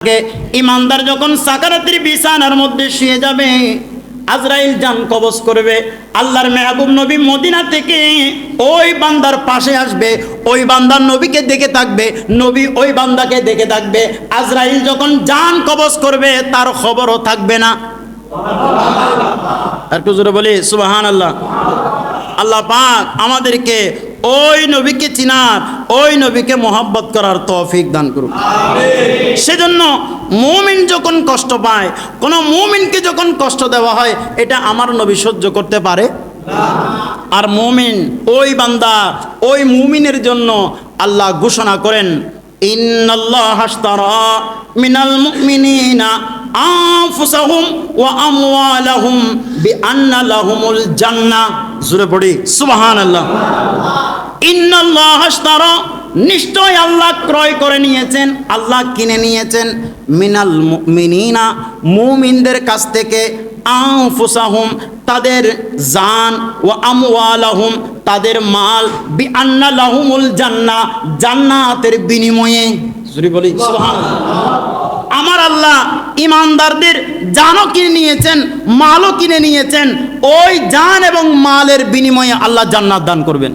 ইমানদার যখন সাকারাতের বিছানার মধ্যে শুয়ে যাবে, আজরাইল জান কবজ করবে। আল্লাহর মেহবুব নবী মদিনা থেকে ওই বান্দার পাশে আসবে, ওই বান্দার নবীকে দেখে থাকবে, নবী ওই বান্দাকে দেখে থাকবে। আজরাইল যখন জান কবজ করবে, তার খবরও থাকবে না। আর একটু জোরে বলি সুবাহান আল্লাহ আল্লাহ পাক আমাদেরকে ওই নবীকে চিনার ওই নবীকে মোহাব্বত করার তৌফিক দান করুন সেজন্য মুমিন যখন কষ্ট পায় কোনো মুমিনকে যখন কষ্ট দেওয়া হয় এটা আমার নবী সহ্য করতে পারে? আর মুমিন ওই বান্দা ওই মুমিনের জন্য আল্লাহ ঘোষণা করেন ইন্নাল্লাহ হাসতারা মিনাল মুমিনিনা আনফুসাহুম ওয়া আমওয়ালাহুম বিআন্না লাহুমুল জান্নাহ। জোরে পড়ি, সুবহানাল্লাহ। ইন্নাল্লাহ নিশ্চয় আল্লাহ ক্রয় করে নিয়েছেন, আল্লাহ কিনে নিয়েছেন। মিনাল মুমিনিনা, মুমিনদের কাছ থেকে আনফুসাহুম, তাদের জান ও আমওয়ালাহুম, তাদের মাল বি আন্না লাহুমুল জান্নাহ জান্নাতের বিনিময়ে। বলি আমার আল্লাহ ইমানদারদের জানও কিনে নিয়েছেন, মালও কিনে নিয়েছেন, ওই জান এবং মালের বিনিময়ে আল্লাহ জান্নাত দান করবেন।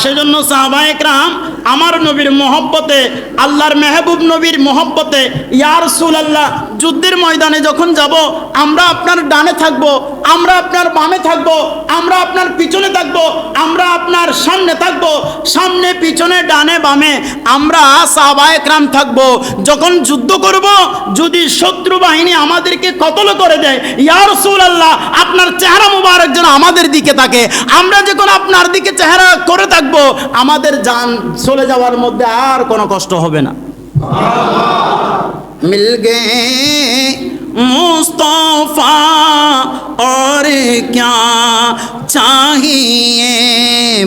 সেজন্য সাহবায়করাম আমার নবীর মহব্বতে, আল্লাহর মেহবুব নবীর মহব্বতে ইয়ার সুল আল্লাহ যুদ্ধের ময়দানে যখন যাব, আমরা আপনার ডানে থাকব, আমরা আপনার বামে থাকব, আমরা আপনার পিছনে থাকব, আমরা আপনার সামনে থাকব, সামনে, পিছনে, ডানে, বামে, আমরা সাহবায়করাম থাকব। যখন যুদ্ধ করব, যদি শত্রু বাহিনী আমাদেরকে কতল করে দেয় ইয়ার সুল আল্লাহ আপনার চেহারা যেন আমাদের দিকে থাকে আমরা যখন আপনার দিকে চেহারা করে থাকবো আমাদের যান চলে যাওয়ার মধ্যে আর কোনো কষ্ট হবে না मिल गए मुस्तफ़ा और क्या चाहिए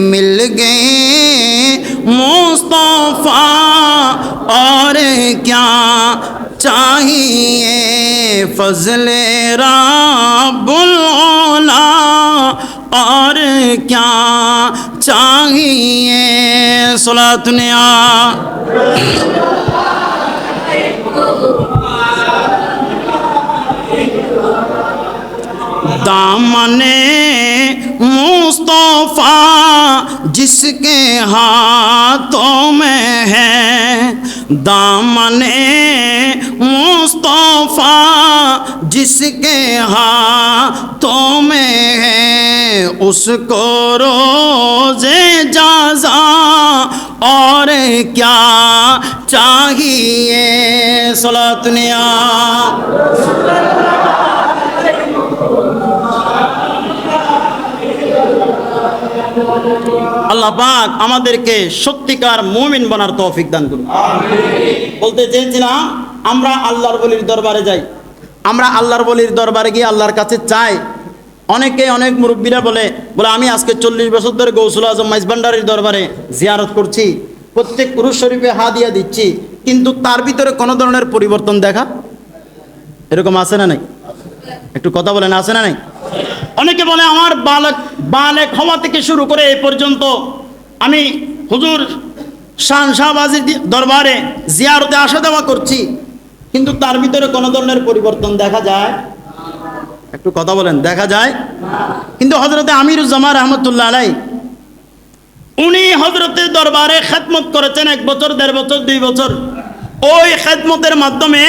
मिल गए मुस्तफ़ा और क्या चाहिए फजल राबुल کیا چاہیے سلا دنیا دامن مصطفیٰ جس کے ہاتھوں میں ہے دامن مصطفیٰ جس کے ہاتھوں میں ہے اس کو روز جازا اور کیا چاہیے سلا دنیا আল্লাহ পাক আমাদেরকে সত্যিকার মুমিন বানার তৌফিক দান করুন। বলতে চেয়েছিলাম আমরা আল্লাহর বলির দরবারে যাই। আমরা আল্লাহর বলির দরবারে গিয়ে আল্লাহর কাছে চাই। অনেকে অনেক মুরব্বীরা বলে বলে আমি আজকে চল্লিশ বছর ধরে গৌসুল আজম মাইজভান্ডারির দরবারে জিয়ারত করছি। প্রত্যেক পুরুষ শরীফে হাদিয়া দিচ্ছি কিন্তু তার ভিতরে কোনো ধরনের পরিবর্তন দেখা? এরকম আছে না নাই? একটু কথা বলেন আছে না নাই? অনেকে বলে আমার বালক, বালেক হওয়া থেকে শুরু করে এই পর্যন্ত আমি হুজুর শান শাহবাজির দরবারে জিয়ারতে আসা দেওয়া করছি, কিন্তু তার ভিতরে কোনো ধরনের পরিবর্তন দেখা যায়? একটু কথা বলেন, দেখা যায়? কিন্তু হজরতে আমিরুজ্জামান রহমতুল্লাহ আলাই উনি হজরতের দরবারে খেদমত করেছেন এক বছর, দেড় বছর, দুই বছর। ওই খেদমতের মাধ্যমে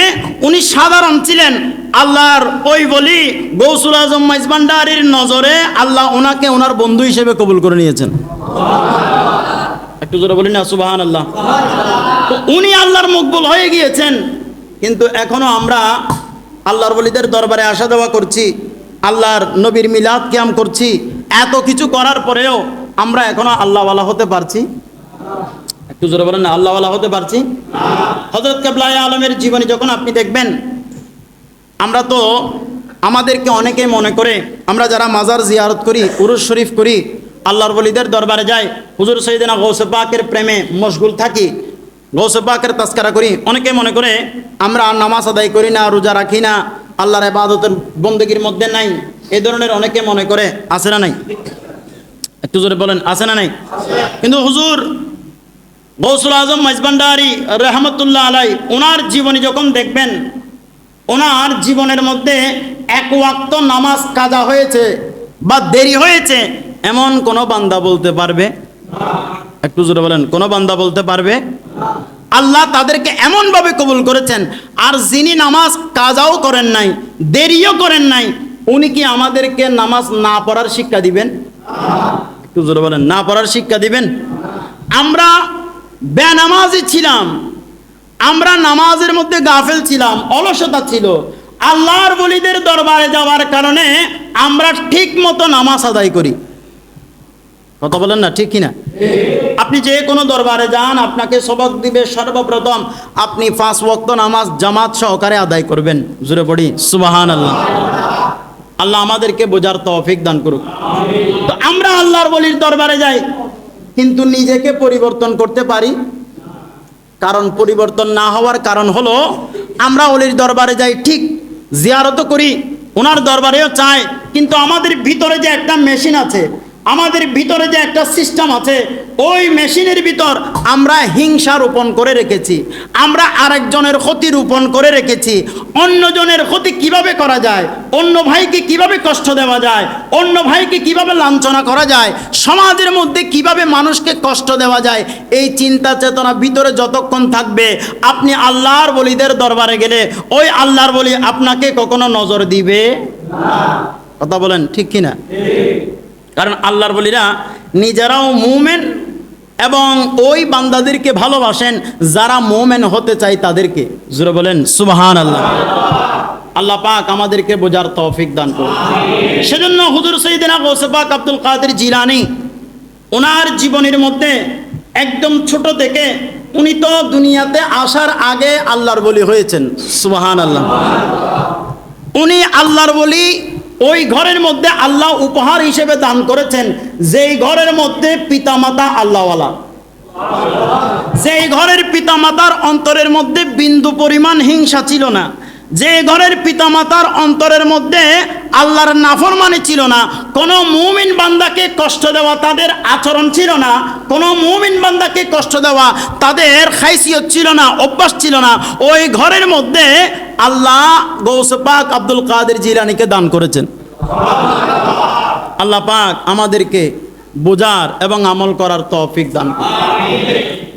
উনি সাধারণ ছিলেন। আল্লাহর ওই বলি গৌসুল আজম মাইজবান্ডারির নজরে আল্লাহ ওনাকে ওনার বন্ধু হিসেবে কবুল করে নিয়েছেন। একটু জোরে বলি না সুবাহান আল্লাহ তো উনি আল্লাহর মকবুল হয়ে গিয়েছেন, কিন্তু এখনও আমরা আল্লাহর বলিদের দরবারে আসা দেওয়া করছি, আল্লাহর নবীর মিলাদ ক্যাম করছি, এত কিছু করার পরেও আমরা এখনও আল্লাহওয়ালা হতে পারছি। একটু জোরে বলেন আল্লাহওয়ালা হতে পারছি? হজরত কেবলাই আলমের জীবনী যখন আপনি দেখবেন আমরা তো আমাদেরকে অনেকে মনে করে, আমরা যারা মাজার জিয়ারত করি, উরুস শরীফ করি, আল্লাহর বলিদের দরবারে যাই, হুজুর সৈদিনা গৌসে পাকের প্রেমে মশগুল থাকি, গৌসে পাকের তাস্কারা করি অনেকে মনে করে, আমরা নামাজ আদায় করি না, রোজা রাখি না, আল্লাহর ইবাদতের বন্দগির মধ্যে নাই, এ ধরনের অনেকে মনে করে, আছে না নাই? একটু জোরে বলেন, আছে না নাই? কিন্তু হুজুর, গৌসুল আজম মাইজবান্ডারি রহমতুল্লাহ আলাই ওনার জীবনী যখন দেখবেন ওনার জীবনের মধ্যে এক ওয়াক্ত নামাজ কাজা হয়েছে বা দেরি হয়েছে, এমন কোনো বান্দা বলতে পারবে? একটু জোরে বলেন, কোনো বান্দা বলতে পারবে? আল্লাহ তাদেরকে এমনভাবে কবুল করেছেন, আর যিনি নামাজ কাজাও করেন নাই, দেরিও করেন নাই, উনি কি আমাদেরকে নামাজ না পড়ার শিক্ষা দিবেন? একটু জোরে বলেন, না পড়ার শিক্ষা দিবেন? আমরা বেনামাজি ছিলাম আমরা নামাজের মধ্যে গাফেল ছিলাম, অলসতা ছিল। আল্লাহর বলিদের দরবারে যাওয়ার কারণে আমরা ঠিক মতো নামাজ আদায় করি। কথা বলেন না, ঠিক কিনা? আপনি যে কোনো দরবারে যান, আপনাকে সবক দিবে সর্বপ্রথম। আপনি পাঁচ ওয়াক্ত নামাজ জামাত সহকারে আদায় করবেন। জুড়ে পড়ি সুবাহান আল্লাহ আল্লাহ আমাদেরকে বোঝার তৌফিক দান করুক। তো আমরা আল্লাহর বলির দরবারে যাই, কিন্তু নিজেকে পরিবর্তন করতে পারি। কারণ পরিবর্তন না হওয়ার কারণ হলো, আমরা অলির দরবারে যাই, ঠিক জিয়ারত করি, ওনার দরবারেও চাই, কিন্তু আমাদের ভিতরে যে একটা মেশিন আছে আমাদের ভিতরে যে একটা সিস্টেম আছে, ওই মেশিনের ভিতর আমরা হিংসা রোপণ করে রেখেছি, আমরা আরেকজনের ক্ষতি রোপণ করে রেখেছি, অন্যজনের ক্ষতি কীভাবে করা যায়, অন্য ভাইকে কীভাবে কষ্ট দেওয়া যায়, অন্য ভাইকে কীভাবে লাঞ্ছনা করা যায়, সমাজের মধ্যে কীভাবে মানুষকে কষ্ট দেওয়া যায়, এই চিন্তা চেতনা ভিতরে যতক্ষণ থাকবে, আপনি আল্লাহর বলিদের দরবারে গেলে ওই আল্লাহর বলি আপনাকে কখনো নজর দিবে কথা বলেন, ঠিক কিনা? কারণ আল্লাহর বলিরা নিজেরাও মুমেন এবং ওই বান্দাদেরকে ভালোবাসেন যারা মোমেন হতে চায় তাদেরকে। জুড়ে বলেন সুবহান আল্লাহ আল্লাহ পাক আমাদেরকে বোঝার তৌফিক দান করুন। সেজন্য হুজুর সৈদিনা গৌসে পাক আব্দুল কাদের জিলানি ওনার জীবনের মধ্যে একদম ছোট থেকে উনি তো দুনিয়াতে আসার আগে আল্লাহর বলি হয়েছেন। সুবহান আল্লাহ উনি আল্লাহর বলি ওই ঘরের মধ্যে আল্লাহ উপহার হিসেবে দান করেছেন। যেই ঘরের মধ্যে পিতামাতা আল্লাহওয়ালা। যেই ঘরের পিতামাতার অন্তরের মধ্যে বিন্দু পরিমাণ হিংসা ছিল না। যে ঘরের পিতামাতার অন্তরের মধ্যে আল্লাহর নাফরমানি ছিল না, কোনো মুমিন বান্দাকে কষ্ট দেওয়া তাদের আচরণ ছিল না, কোনো মুমিন বান্দাকে কষ্ট দেওয়া তাদের খাইসিয়ত ছিল না, অভ্যাস ছিল না, ওই ঘরের মধ্যে আল্লাহ গৌস পাক আব্দুল কাদের জিরানিকে দান করেছেন। আল্লাহ পাক আমাদেরকে বোঝার এবং আমল করার তৌফিক দান করুন।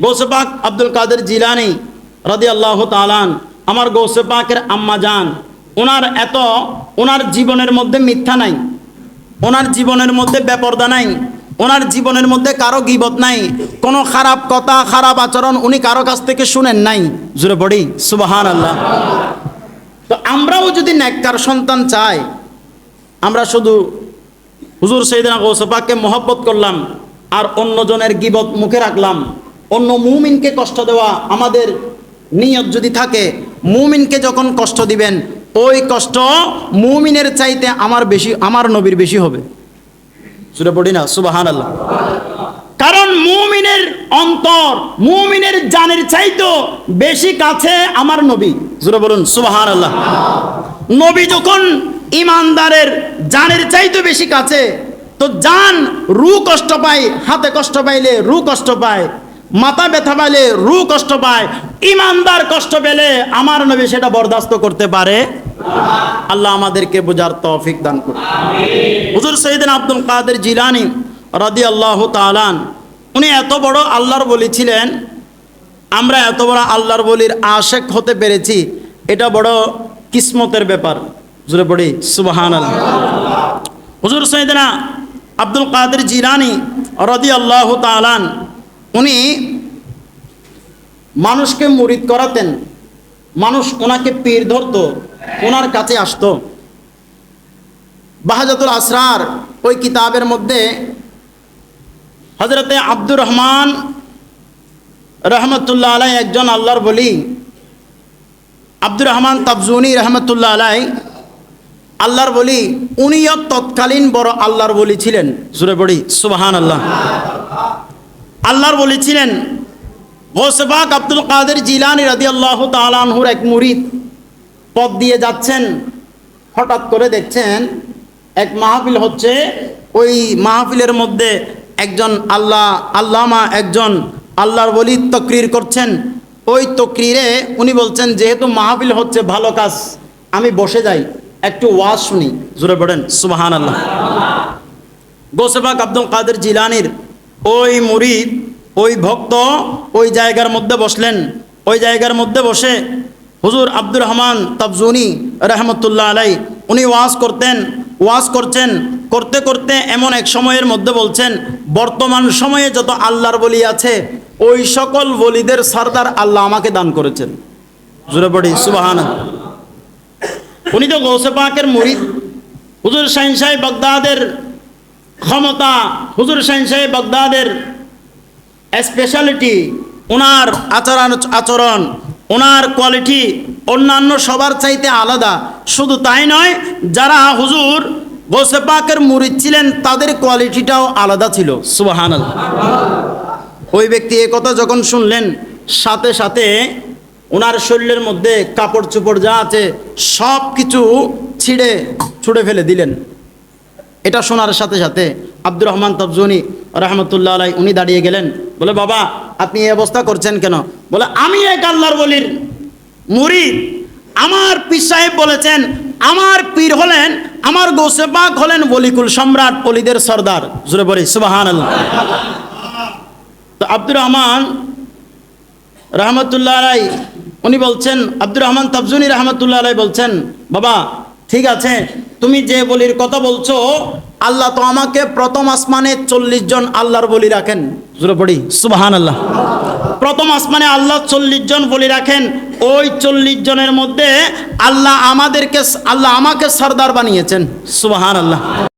গৌসে পাক আব্দুল কাদের জিলানি রাদি আল্লাহ তালান আমার গৌসে পাকের আম্মা যান, ওনার এত, ওনার জীবনের মধ্যে মিথ্যা নাই, ওনার জীবনের মধ্যে বেপর্দা নাই, ওনার জীবনের মধ্যে কারও গিবত নাই, কোনো খারাপ কথা, খারাপ আচরণ উনি কারও কাছ থেকে শুনেন নাই। জুড়ে পড়ি সুবাহান আল্লাহ তো আমরাও যদি নেককার সন্তান চাই, আমরা শুধু হুজুর সৈদিনা গৌসপাককে মহব্বত করলাম, আর অন্যজনের গিবত মুখে রাখলাম, অন্য মুমিনকে কষ্ট দেওয়া আমাদের নিয়ত যদি থাকে মুমিনকে যখন কষ্ট দিবেন ওই কষ্ট মুমিনের চাইতে আমার বেশি আমার নবীর বেশি হবে। সুরে পড়ি না? সুবাহান আল্লাহ কারণ মুমিনের অন্তর মুমিনের জানের চাইতো বেশি কাছে আমার নবী। জুড়ে বলুন সুবাহান আল্লাহ নবী যখন ইমানদারের জানের চাইতে বেশি কাছে তো জান রু কষ্ট পায় হাতে কষ্ট পাইলে রু কষ্ট পায় মাথা ব্যথা পাইলে রু কষ্ট পায় ইমানদার কষ্ট পেলে আমার নবী সেটা বরদাস্ত করতে পারে? আল্লাহ আমাদেরকে বোঝার তৌফিক দান করুন। হুজুর সৈয়দিন আব্দুল কাদের জিলানি রাদি আল্লাহ তালান উনি এত বড় আল্লাহর বলি ছিলেন, আমরা এত বড় আল্লাহর বলির আশেক হতে পেরেছি, এটা বড় কিসমতের ব্যাপার। জুড়ে পড়ি সুবাহান হুজুর সৈয়দিনা আব্দুল কাদের জিলানি রদি আল্লাহ তালান উনি মানুষকে মুরিদ করাতেন। মানুষ ওনাকে পীর ধরতো, ওনার কাছে আসতো। বাহাজাতুল আসরার ওই কিতাবের মধ্যে হজরতে আব্দুর রহমান রহমতুল্লাহ আলাই একজন আল্লাহর বলি, আব্দুর রহমান তাবজুনি রহমতুল্লাহ আলাই আল্লাহর বলি, উনিও তৎকালীন বড় আল্লাহর বলি ছিলেন। সুরে বড়ি সুবাহান আল্লাহ আল্লাহর বলি ছিলেন গোসবাক আব্দুল কাদের জিলানি রাদি আল্লাহ তালানহুর এক মুরিদ পথ দিয়ে যাচ্ছেন। হঠাৎ করে দেখছেন এক মাহফিল হচ্ছে। ওই মাহফিলের মধ্যে একজন আল্লাহ, আল্লামা একজন আল্লাহর বলি তকরির করছেন। ওই তকরিরে উনি বলছেন, যেহেতু মাহফিল হচ্ছে, ভালো কাজ, আমি বসে যাই। একটু ওয়াজ শুনি। জুড়ে পড়েন সুবাহান আল্লাহ গোসেবাক আব্দুল কাদের জিলানির ওই মুরিদ ওই ভক্ত ওই জায়গার মধ্যে বসলেন। ওই জায়গার মধ্যে বসে হুজুর আব্দুর রহমান তাবজুনি রহমতুল্লাহ আলাই, উনি ওয়াজ করতেন, ওয়াজ করছেন, করতে করতে এমন এক সময়ের মধ্যে বলছেন, বর্তমান সময়ে যত আল্লাহর বলি আছে, ওই সকল বলিদের সর্দার আল্লাহ আমাকে দান করেছেন। জুড়ে পড়ি সুবাহান উনি তো গৌসে পাকের মুরিদ। হুজুর সাহেব বাগদাদের ক্ষমতা, হুজুর সাহেব বাগদাদের স্পেশালিটি ওনার আচরণ আচরণ ওনার কোয়ালিটি অন্যান্য সবার চাইতে আলাদা। শুধু তাই নয়, যারা হুজুর, গোসে পাকের ছিলেন, তাদের কোয়ালিটিটাও আলাদা ছিল। সুবাহান ওই ব্যক্তি এ কথা যখন শুনলেন, সাথে সাথে ওনার শরীরের মধ্যে কাপড় চোপড় যা আছে সব কিছু ছিঁড়ে ছুঁড়ে ফেলে দিলেন। এটা শোনার সাথে সাথে আব্দুর রহমান তবজুনি রহমতুল্লাহ আলাই, উনি দাঁড়িয়ে গেলেন। বলে, বাবা, আপনি এই অবস্থা করছেন কেন? বলে, আমি এক আল্লাহর বলির মুরিদ। আমার পীর সাহেব বলেছেন, আমার পীর হলেন, আমার গোসেবাক হলেন বলিকুল সম্রাট অলিদের সর্দার। জুড়ে বলি সুবাহান তো আব্দুর রহমান রহমতুল্লাহ আলাই, উনি বলছেন, আব্দুর রহমান তাবজুনি রহমতুল্লাহ আলাই বলছেন, বাবা, ঠিক আছে, তুমি যে বলির কথা বলছো আল্লাহ তো আমাকে প্রথম আসমানে চল্লিশ জন আল্লাহর বলি রাখেন। সুবাহান আল্লাহ প্রথম আসমানে আল্লাহ চল্লিশ জন বলি রাখেন, ওই চল্লিশ জনের মধ্যে আল্লাহ আমাদেরকে, আল্লাহ আমাকে সর্দার বানিয়েছেন। সুবাহান আল্লাহ